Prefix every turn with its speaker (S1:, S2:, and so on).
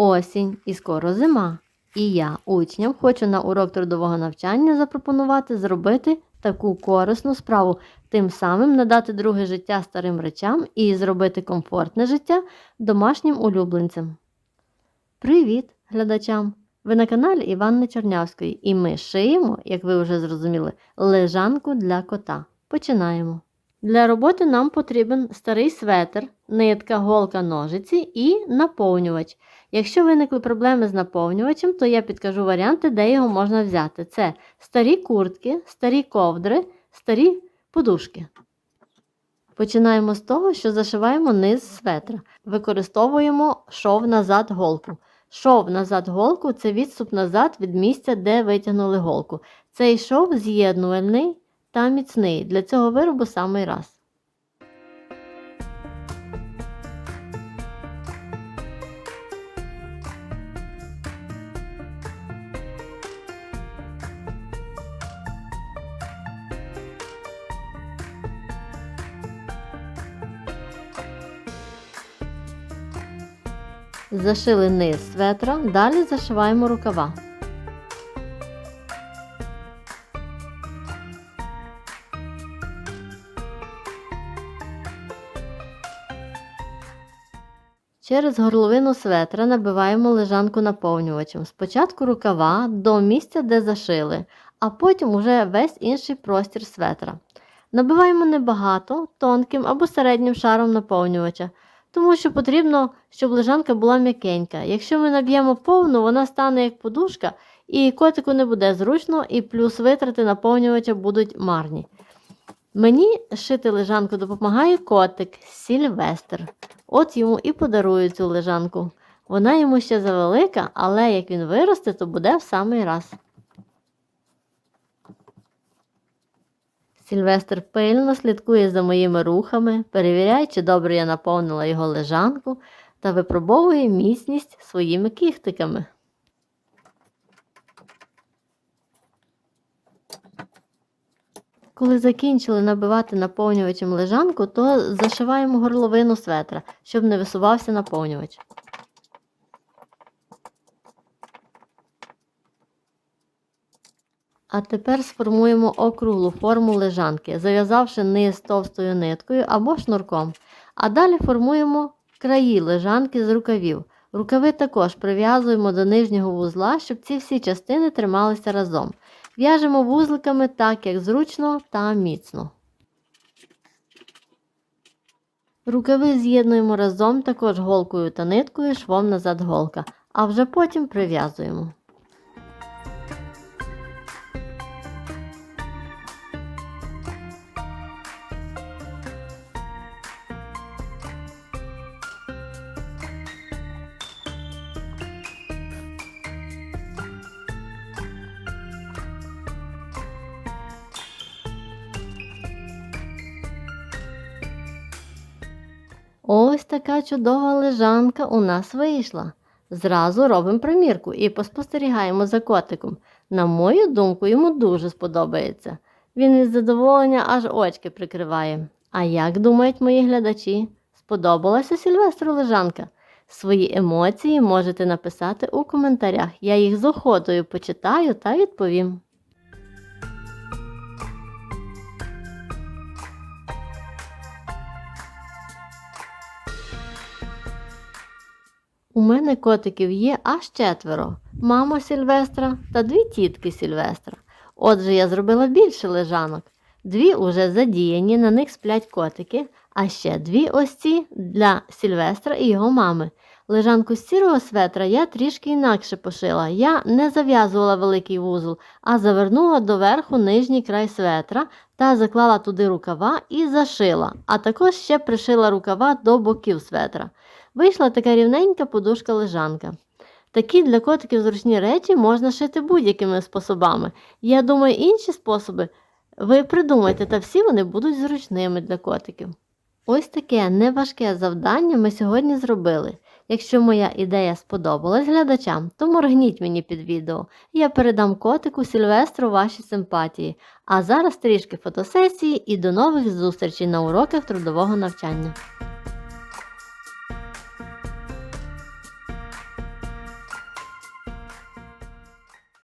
S1: Осінь і скоро зима. І я, учням, хочу на урок трудового навчання запропонувати зробити таку корисну справу, тим самим надати друге життя старим речам і зробити комфортне життя домашнім улюбленцям. Привіт, глядачам! Ви на каналі Іванни Чернявської, і ми шиємо, як ви вже зрозуміли, лежанку для кота. Починаємо. Для роботи нам потрібен старий светр, нитка, голка, ножиці і наповнювач. Якщо виникли проблеми з наповнювачем, то я підкажу варіанти, де його можна взяти. Це старі куртки, старі ковдри, старі подушки. Починаємо з того, що зашиваємо низ светра. Використовуємо шов назад голку. Шов назад голку це відступ назад від місця, де витягнули голку. Цей шов з'єднувальний та міцний. Для цього виробу самий раз. Зашили низ светра, далі зашиваємо рукава. Через горловину светра набиваємо лежанку наповнювачем. Спочатку рукава до місця, де зашили, а потім уже весь інший простір светра. Набиваємо небагато, тонким або середнім шаром наповнювача, тому що потрібно, щоб лежанка була м'якенька. Якщо ми наб'ємо повну, вона стане як подушка, і котику не буде зручно, і плюс витрати наповнювача будуть марні. Мені шити лежанку допомагає котик Сільвестр. От йому і подарую цю лежанку. Вона йому ще завелика, але як він виросте, то буде в самий раз. Сільвестр пильно слідкує за моїми рухами, перевіряє, чи добре я наповнила його лежанку та випробовує міцність своїми кіхтиками. Коли закінчили набивати наповнювачем лежанку, то зашиваємо горловину светра, щоб не висувався наповнювач. А тепер сформуємо округлу форму лежанки, зав'язавши низ товстою ниткою або шнурком. А далі формуємо краї лежанки з рукавів. Рукави також прив'язуємо до нижнього вузла, щоб ці всі частини трималися разом. В'яжемо вузликами так, як зручно та міцно. Рукави з'єднуємо разом також голкою та ниткою швом назад голка, а вже потім прив'язуємо. Ось така чудова лежанка у нас вийшла. Зразу робимо примірку і поспостерігаємо за котиком. На мою думку, йому дуже сподобається. Він із задоволення аж очки прикриває. А як думають мої глядачі? Сподобалася Сільвестру лежанка? Свої емоції можете написати у коментарях. Я їх з охотою почитаю та відповім. У мене котиків є аж четверо: мама Сільвестра та дві тітки Сільвестра. Отже, я зробила більше лежанок. Дві уже задіяні, на них сплять котики, а ще дві ось ці для Сільвестра і його мами. Лежанку з сірого светра я трішки інакше пошила. Я не зав'язувала великий вузол, а завернула доверху нижній край светра та заклала туди рукава і зашила, а також ще пришила рукава до боків светра. Вийшла така рівненька подушка-лежанка. Такі для котиків зручні речі можна шити будь-якими способами. Я думаю, інші способи ви придумайте, та всі вони будуть зручними для котиків. Ось таке неважке завдання ми сьогодні зробили. Якщо моя ідея сподобалась глядачам, то моргніть мені під відео. Я передам котику Сільвестру ваші симпатії. А зараз трішки фотосесії і до нових зустрічей на уроках трудового навчання.